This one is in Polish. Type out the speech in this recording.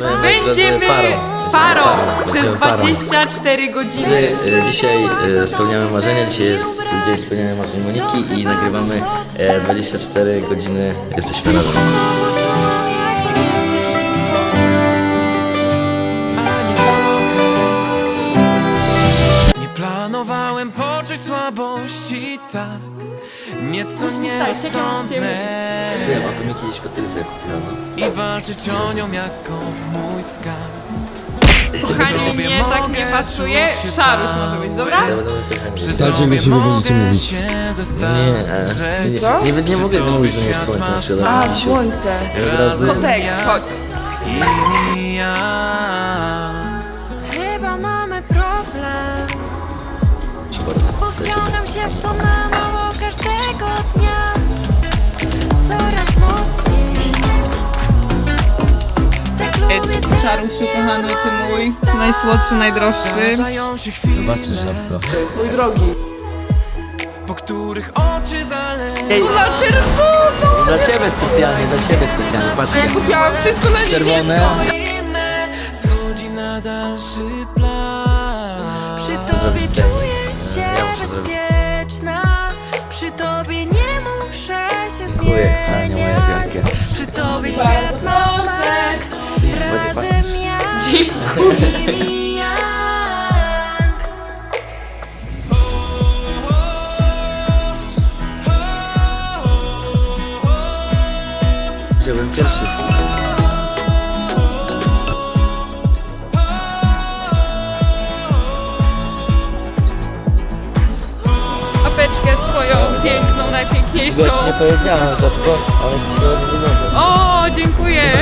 Będziemy parą. parą przez Będziemy parą. 24 godziny. My, e, Dzisiaj e, spełniamy marzenia, dzisiaj jest dzień spełniania marzeń Moniki i nagrywamy e, 24 godziny, jesteśmy razem. Planowałem poczuć słabości tak Nieco nierozsądne Wiem, o kupiła. No. I walczyć o nią jako mój skarb Kochani, mnie tak nie pasuje. Szaruś może być, dobra? Dobra, dobra, kochani. Przy tobie mogę mówić. się Nie, e, zestarzeć nie, nie, nie mogę wymówić, że nie jest słońce na przykład. A, słońce. Kotek, chodź. I się w to na nowo każdego dnia Coraz mocniej Tak lubię ten kochany, ty mój najsłodszy, najdroższy. Zdarzają się chwile Zobaczysz żabko. Mój drogi. Po których oczy Ej, czerwono! dla ciebie specjalnie, dla ciebie specjalnie, patrzcie. Ja kupiłam wszystko na Czerwone. Dziękuję, kochanie moje wielkie. Przy tobie świat ma smak Razem jak Chciałbym pierwszy. Apeczkę swoją piękną, najpiękniejszą. Ci nie powiedziałem, Żabko, ale ci się. O, dziękuję.